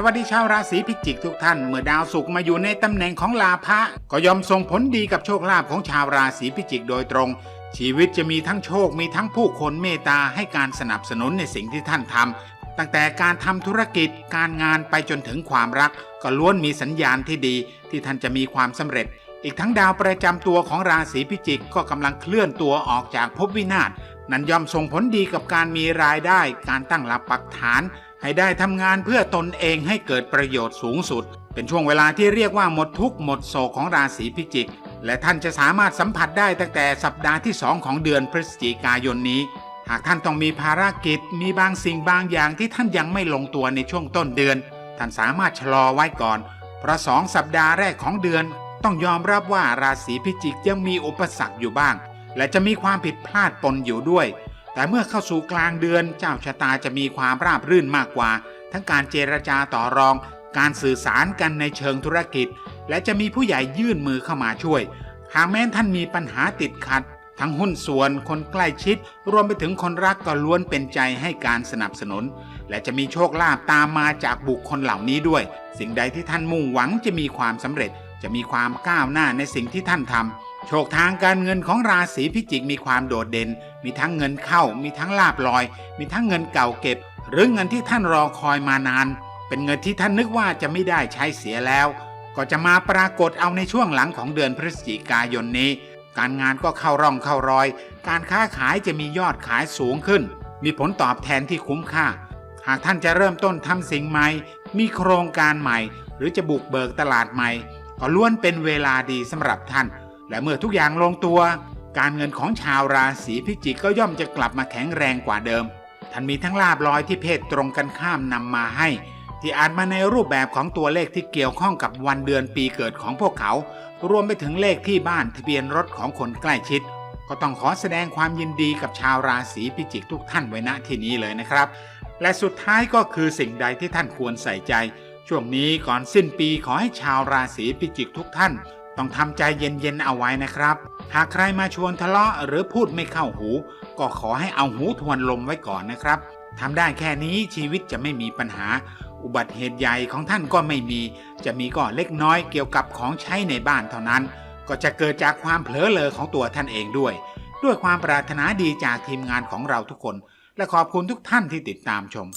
สวัสดีชาวราศีพิจิกทุกท่าน เมื่อดาวศุกร์มาอยู่ในตำแหน่งของลาภะก็ย่อมส่งผลดีกับโชคลาภของชาวราศีพิจิกโดยตรง ชีวิตจะมีทั้งโชคมีทั้งผู้คนเมตตาให้การสนับสนุนในสิ่งที่ท่านทำตั้งแต่การทำธุรกิจ การงานไปจนถึงความรัก ก็ล้วนมีสัญญาณที่ดี ที่ท่านจะมีความสำเร็จ อีกทั้งดาวประจำตัวของราศีพิจิกก็กำลังเคลื่อนตัวออกจากภพวินาศนั้นย่อมส่งผลดีกับการมีรายได้ การตั้งหลักปักฐาน ให้ได้ทำงานเพื่อตนเองให้เกิดประโยชน์สูงสุด เป็นช่วงเวลาที่เรียกว่าหมดทุกข์หมดโศกของราศีพิจิก และท่านจะสามารถสัมผัสได้ตั้งแต่สัปดาห์ที่ 2 ของเดือนพฤศจิกายนนี้ หากท่านต้องมีภารกิจ มีบางสิ่งบางอย่างที่ท่านยังไม่ลงตัวในช่วงต้นเดือน ท่านสามารถชะลอไว้ก่อน เพราะสองสัปดาห์แรกของเดือน ต้องยอมรับว่าราศีพิจิกยังมีอุปสรรคอยู่บ้าง และจะมีความผิดพลาดปนอยู่ด้วย แต่เมื่อเข้าสู่กลางเดือนเจ้าชะตาจะมีความราบรื่นมากกว่า ทั้งการเจรจาต่อรอง การสื่อสารกันในเชิงธุรกิจ และจะมีผู้ใหญ่ยื่นมือเข้ามาช่วย หากแม้ท่านมีปัญหาติดขัด ทั้งหุ้นส่วนคนใกล้ชิด รวมไปถึงคนรักก็ล้วนเป็นใจให้การสนับสนุน และจะมีโชคลาภตามมาจากบุคคลเหล่านี้ด้วย สิ่งใดที่ท่านมุ่งหวังจะมีความสำเร็จ จะมีความก้าวหน้าในสิ่งที่ท่านทำ โชคทางการเงินของราศีพิจิกมีความโดดเด่น มีทั้งเงินเข้า มีทั้งลาบลอย มีทั้งเงินเก่าเก็บ หรือเงินที่ท่านรอคอยมานาน เป็นเงินที่ท่านนึกว่าจะไม่ได้ใช้เสียแล้ว ก็จะมาปรากฏเอาในช่วงหลังของเดือนพฤศจิกายนนี้ การงานก็เข้าร่องเข้ารอย การค้าขายจะมียอดขายสูงขึ้น มีผลตอบแทนที่คุ้มค่า หากท่านจะเริ่มต้นทำสิ่งใหม่ มีโครงการใหม่ หรือจะบุกเบิกตลาดใหม่ ก็ล้วนเป็นเวลาดีสำหรับท่าน และเมื่อทุกอย่างลงตัว การเงินของชาวราศีพิจิกก็ย่อมจะกลับมาแข็งแรงกว่าเดิมท่านมีทั้งลาบลอยที่เพศตรงกันข้ามนำมาให้ ที่อาจมาในรูปแบบของตัวเลขที่เกี่ยวข้องกับวันเดือนปีเกิดของพวกเขา รวมไปถึงเลขที่บ้านทะเบียนรถของคนใกล้ชิด ก็ต้องขอแสดงความยินดีกับชาวราศีพิจิกทุกท่านไว้ณที่นี้เลยนะครับ และสุดท้ายก็คือสิ่งใดที่ท่านควรใส่ใจ ช่วงนี้ก่อนสิ้นปีขอให้ชาวราศีพิจิกทุกท่าน ต้องทำใจเย็นๆเอาไว้นะครับ หากใครมาชวนทะเลาะหรือพูดไม่เข้าหู ก็ขอให้เอาหูทวนลมไว้ก่อนนะครับทำได้แค่นี้ชีวิตจะไม่มีปัญหา อุบัติเหตุใหญ่ของท่านก็ไม่มี จะมีก็เล็กน้อยเกี่ยวกับของใช้ในบ้านเท่านั้น ก็จะเกิดจากความเผลอเลอของตัวท่านเองด้วย ด้วยความปรารถนาดีจากทีมงานของเราทุกคน และขอบคุณทุกท่านที่ติดตามชม